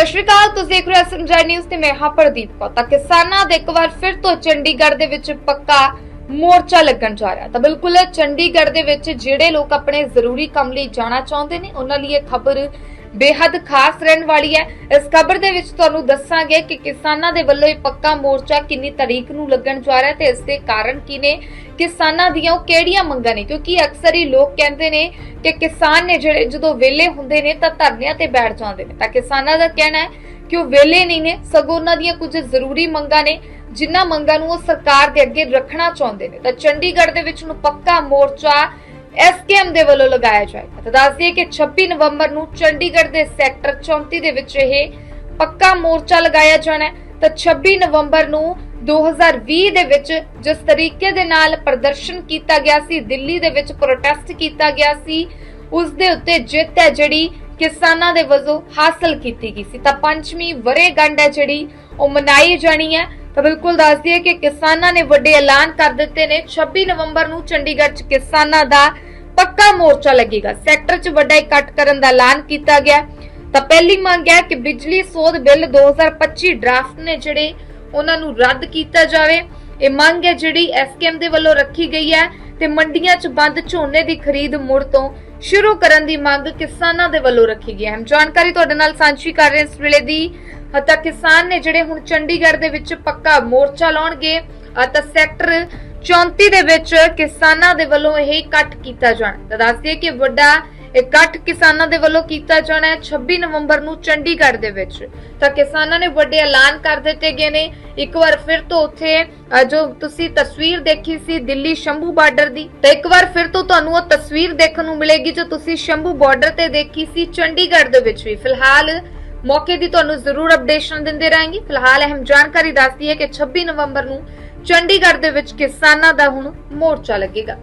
ਸਤਿ ਸ਼੍ਰੀ ਅਕਾਲ, ਤੁਸੀਂ ਦੇਖ ਰਹੇ ਹੋ ਸੰਜੈ ਨਿਊਜ਼ ਤੇ ਮੈਂ ਹਾਂ ਪ੍ਰਦੀਪ ਕੌਰ। ਤਾਂ ਕਿਸਾਨਾਂ ਦੇ ਇੱਕ ਵਾਰ ਫਿਰ ਤੋਂ ਚੰਡੀਗੜ੍ਹ ਦੇ ਵਿੱਚ ਪੱਕਾ ਮੋਰਚਾ ਲੱਗਣ ਜਾ ਰਿਹਾ ਤਾਂ ਬਿਲਕੁਲ ਚੰਡੀਗੜ੍ਹ ਦੇ ਵਿੱਚ ਜਿਹੜੇ ਲੋਕ ਆਪਣੇ ਜ਼ਰੂਰੀ ਕੰਮ ਲਈ ਜਾਣਾ ਚਾਹੁੰਦੇ ਨੇ, ਉਹਨਾਂ ਲਈ ਇਹ ਖਬਰ ਬੇਹੱਦ ਖਾਸ ਰਹਿਣ ਵਾਲੀ ਹੈ। ਇਸ ਖਬਰ ਦੇ ਵਿੱਚ ਤੁਹਾਨੂੰ ਦੱਸਾਂਗੇ ਕਿ ਕਿਸਾਨਾਂ ਦੇ ਵੱਲੋਂ ਇਹ ਪੱਕਾ ਮੋਰਚਾ ਕਿੰਨੀ ਤਾਰੀਖ ਨੂੰ ਲੱਗਣ ਜਾ ਰਿਹਾ ਤੇ ਇਸ ਦੇ ਕਾਰਨ ਕੀ ਨੇ? ਕਿਸਾਨਾਂ ਦੀਆਂ ਉਹ ਕਿਹੜੀਆਂ ਮੰਗਾਂ ਨੇ? ਕਿਉਂਕਿ ਅਕਸਰ ਹੀ ਲੋਕ ਕਹਿੰਦੇ ਨੇ ਕਿ ਕਿਸਾਨ ਨੇ ਜਿਹੜੇ ਜਦੋਂ ਵਿਹਲੇ ਹੁੰਦੇ ਨੇ ਤਾਂ ਧਰਨਿਆਂ ਤੇ ਬੈਠ ਜਾਂਦੇ ਨੇ। ਤਾਂ ਕਿਸਾਨਾਂ ਦਾ ਕਹਿਣਾ ਹੈ ਕਿ ਉਹ ਵਿਹਲੇ ਨਹੀਂ ਨੇ, ਸਗੋਂ ਉਹਨਾਂ ਦੀਆਂ ਕੁਝ ਜ਼ਰੂਰੀ ਮੰਗਾਂ ਨੇ, ਜਿਨ੍ਹਾਂ ਮੰਗਾਂ ਨੂੰ ਉਹ ਸਰਕਾਰ ਦੇ ਅੱਗੇ ਰੱਖਣਾ ਚਾਹੁੰਦੇ ਨੇ। ਤਾਂ ਚੰਡੀਗੜ੍ਹ ਦੇ ਵਿੱਚ ਨੂੰ ਪੱਕਾ ਮੋਰਚਾ ਐਸਕੇਐਮ ਦੇ ਵੱਲੋਂ ਲਗਾਇਆ ਜਾਏਗਾ। ਤਾਂ ਦੱਸ ਕਿ 26 ਨਵੰਬਰ ਨੂੰ ਚੰਡੀਗੜ੍ਹ ਦੇ ਸੈਕਟਰ 34 ਦੇ ਵਿੱਚ ਇਹ ਪੱਕਾ ਮੋਰਚਾ ਲਗਾਇਆ ਜਾਣਾ ਹੈ। ਤਾਂ 26 ਨਵੰਬਰ ਨੂੰ 2020 ਦੇ ਵਿੱਚ ਜਿਸ ਤਰੀਕੇ ਦੇ ਨਾਲ ਪ੍ਰਦਰਸ਼ਨ ਕੀਤਾ ਗਿਆ ਸੀ, ਦਿੱਲੀ ਦੇ ਵਿੱਚ ਪ੍ਰੋਟੈਸਟ ਕੀਤਾ ਗਿਆ ਸੀ, ਉਸ ਦੇ ਉੱਤੇ ਜਿੱਤ ਹੈ ਜਿਹੜੀ ਕਿਸਾਨਾਂ ਦੇ ਵਜੋਂ ਹਾਸਲ ਕੀਤੀ ਗਈ ਸੀ। ਤਾਂ ਪੰਜਵੀਂ ਵਰੇਗੰਢ ਹੈ ਜਿਹੜੀ, ਉਹ ਮਨਾਈ ਜਾਣੀ ਹੈ। ਤਾਂ ਬਿਲਕੁਲ ਦੱਸ ਦਈਏ ਕਿ ਕਿਸਾਨਾਂ ਨੇ ਵੱਡੇ ਐਲਾਨ ਕਰ ਦਿੱਤੇ ਨੇ। 26 ਨਵੰਬਰ ਨੂੰ ਚੰਡੀਗੜ੍ਹ 'ਚ ਕਿਸਾਨਾਂ ਦਾ ਪੱਕਾ ਮੋਰਚਾ ਲੱਗੇਗਾ। ਸੈਕਟਰ 'ਚ ਵੱਡਾ ਇਕੱਠ ਕਰਨ ਦਾ ਐਲਾਨ ਕੀਤਾ ਗਿਆ। ਤਾਂ ਪਹਿਲੀ ਮੰਗ ਹੈ ਕਿ ਬਿਜਲੀ ਸੋਧ ਬਿੱਲ 2025 ਡਰਾਫਟ ਨੇ ਜਿਹੜੇ ਉਹਨਾਂ ਨੂੰ ਰੱਦ ਕੀਤਾ ਜਾਵੇ। ਇਹ ਮੰਗ ਹੈ ਜਿਹੜੀ ਐਸਕੇਐਮ ਦੇ ਵੱਲੋਂ ਰੱਖੀ ਗਈ ਹੈ ਤੇ ਮੰਡੀਆਂ 'ਚ ਬੰਦ ਝੋਨੇ ਦੀ ਖਰੀਦ ਮੁੜ ਤੋਂ ਸ਼ੁਰੂ ਕਰਨ ਦੀ ਮੰਗ ਕਿਸਾਨਾਂ ਦੇ ਵੱਲੋਂ ਰੱਖੀ ਗਈ ਹੈ। ਜਾਣਕਾਰੀ ਤੁਹਾਡੇ ਨਾਲ ਸਾਂਝੀ ਕਰ ਰਹੇ ਇਸ ਵੇਲੇ ਦੀ ਤਾਂ ਕਿਸਾਨ ਨੇ ਜਿਹੜੇ ਹੁਣ ਚੰਡੀਗੜ੍ਹ ਦੇ ਵਿੱਚ ਪੱਕਾ ਮੋਰਚਾ ਲਾਉਣਗੇ ਅ ਸੈਕਟਰ 34 ਦੇ ਵਿੱਚ ਕਿਸਾਨਾਂ ਦੇ ਵੱਲੋਂ ਇਹ ਇਕੱਠ ਕੀਤਾ ਜਾਣਾ। ਤਾਂ ਦੱਸ ਕਿ ਵੱਡਾ ਇਕੱਠ ਕਿਸਾਨਾਂ ਦੇ ਵੱਲੋਂ ਕੀਤਾ ਜਾਣਾ ਹੈ 26 ਨਵੰਬਰ ਨੂੰ ਚੰਡੀਗੜ੍ਹ ਦੇ ਵਿੱਚ। ਤਾਂ ਕਿਸਾਨਾਂ ਨੇ ਵੱਡੇ ਐਲਾਨ ਕਰ ਦਿੱਤੇ ਗਏ ਨੇ। ਇੱਕ ਵਾਰ ਫਿਰ ਤੋਂ ਉੱਥੇ ਜੋ ਤੁਸੀਂ ਤਸਵੀਰ ਦੇਖੀ ਸੀ ਦਿੱਲੀ ਸ਼ੰਭੂ ਬਾਰਡਰ ਦੀ, ਤਾਂ ਇੱਕ ਵਾਰ ਫਿਰ ਤੋਂ ਤੁਹਾਨੂੰ ਉਹ ਤਸਵੀਰ ਦੇਖਣ ਨੂੰ ਮਿਲੇਗੀ ਜੋ ਤੁਸੀਂ ਸ਼ੰਭੂ ਬਾਰਡਰ ਤੇ ਦੇਖੀ ਸੀ ਚੰਡੀਗੜ੍ਹ ਦੇ ਵਿੱਚ ਵੀ। ਫਿਲਹਾਲ ਮੌਕੇ ਦੀ ਤੁਹਾਨੂੰ ਜ਼ਰੂਰ ਅਪਡੇਸ਼ਨ ਦਿੰਦੇ ਰਹਾਂਗੇ। ਫਿਲਹਾਲ ਅਹਿਮ ਜਾਣਕਾਰੀ ਦੱਸਦੀ ਹੈ ਕਿ 26 ਨਵੰਬਰ ਨੂੰ ਚੰਡੀਗੜ੍ਹ ਦੇ ਵਿੱਚ ਕਿਸਾਨਾਂ ਦਾ ਹੁਣ ਮੋਰਚਾ ਲੱਗੇਗਾ।